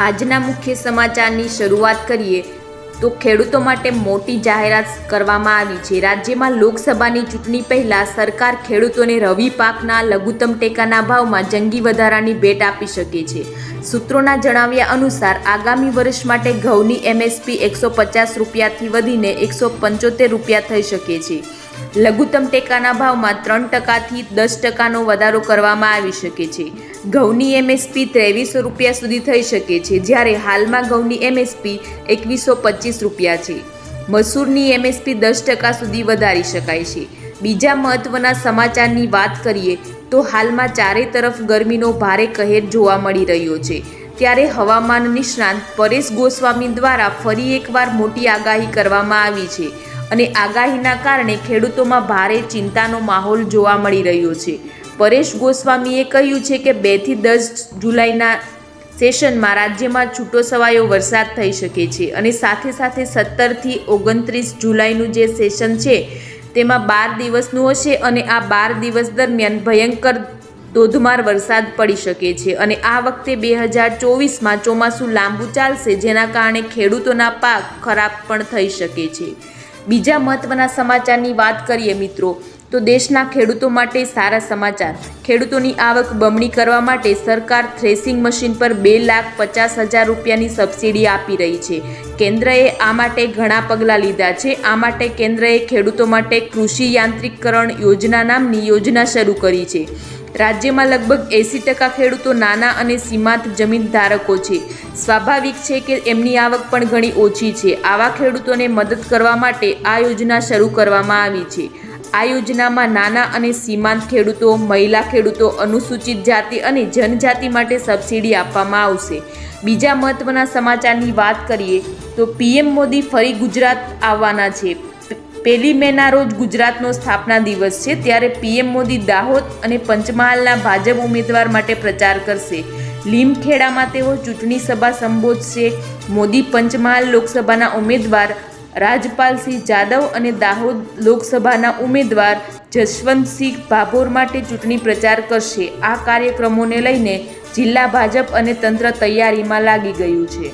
આજના મુખ્ય સમાચારની શરૂઆત કરીએ, તો ખેડૂતો માટે મોટી જાહેરાત કરવામાં આવી છે. રાજ્યમાં લોકસભાની ચૂંટણી પહેલાં સરકાર ખેડૂતોને રવિ પાકના લઘુત્તમ ટેકાના ભાવમાં જંગી વધારાની ભેટ આપી શકે છે. સૂત્રોના જણાવ્યા અનુસાર, આગામી વર્ષ માટે ઘઉંની એમએસપી એકસો પચાસ રૂપિયાથી વધીને એકસો પંચોતેર રૂપિયા થઈ શકે છે. લઘુત્તમ ટેકાના ભાવમાં ત્રણ ટકાથી દસ ટકાનો વધારો કરવામાં આવી શકે છે. ઘઉંની એમએસપી ત્રેવીસો રૂપિયા સુધી થઈ શકે છે, જ્યારે હાલમાં ઘઉંની એમએસપી એકવીસો પચીસ રૂપિયા છે. મસૂરની એમએસપી દસ ટકા સુધી વધારી શકાય છે. બીજા મહત્ત્વના સમાચારની વાત કરીએ, તો હાલમાં ચારે તરફ ગરમીનો ભારે કહેર જોવા મળી રહ્યો છે. ત્યારે હવામાન નિષ્ણાંત પરેશ ગોસ્વામી દ્વારા ફરી એકવાર મોટી આગાહી કરવામાં આવી છે અને આગાહીના કારણે ખેડૂતોમાં ભારે ચિંતાનો માહોલ જોવા મળી રહ્યો છે. પરેશ ગોસ્વામીએ કહ્યું છે કે બેથી દસ જુલાઈના સેશનમાં રાજ્યમાં છૂટો છવાયો વરસાદ થઈ શકે છે અને સાથે સાથે સત્તરથી ઓગણત્રીસ જુલાઈનું જે સેશન છે, તેમાં બાર દિવસનું હશે અને આ બાર દિવસ દરમિયાન ભયંકર ધોધમાર વરસાદ પડી શકે છે અને આ વખતે બે હજાર ચોવીસમાં ચોમાસું લાંબુ ચાલશે, જેના કારણે ખેડૂતોના પાક ખરાબ પણ થઈ શકે છે. બીજા મહત્ત્વના સમાચારની વાત કરીએ મિત્રો તો દેશના ખેડૂતો માટે સારા સમાચાર. ખેડૂતોની આવક બમણી કરવા માટે સરકાર થ્રેસિંગ મશીન પર બે લાખ પચાસ હજાર રૂપિયાની સબસિડી આપી રહી છે. કેન્દ્રએ આ માટે ઘણા પગલાં લીધા છે. આ માટે કેન્દ્રએ ખેડૂતો માટે કૃષિ યાંત્રિકરણ યોજના નામની યોજના શરૂ કરી છે. રાજ્યમાં લગભગ એંસી ટકા ખેડૂતો નાના અને સીમાંત જમીન ધારકો છે. સ્વાભાવિક છે કે એમની આવક પણ ઘણી ઓછી છે. આવા ખેડૂતોને મદદ કરવા માટે આ યોજના શરૂ કરવામાં આવી છે. આ યોજનામાં નાના અને સીમાંત ખેડૂતો, મહિલા ખેડૂતો, અનુસૂચિત જાતિ અને જનજાતિ માટે સબસિડી આપવામાં આવશે. બીજા મહત્ત્વના સમાચારની વાત કરીએ તો પીએમ મોદી ફરી ગુજરાત આવવાના છે. પહેલી મેના રોજ ગુજરાતનો સ્થાપના દિવસ છે, ત્યારે પીએમ મોદી દાહોદ અને પંચમહાલના ભાજપ ઉમેદવાર માટે પ્રચાર કરશે. લીમખેડામાં તેઓ ચૂંટણી સભા સંબોધશે. મોદી પંચમહાલ લોકસભાના ઉમેદવાર રાજપાલસિંહ જાદવ અને દાહોદ લોકસભાના ઉમેદવાર જશવંતસિંહ ભાભોર માટે ચૂંટણી પ્રચાર કરશે. આ કાર્યક્રમોને લઈને જિલ્લા ભાજપ અને તંત્ર તૈયારીમાં લાગી ગયું છે.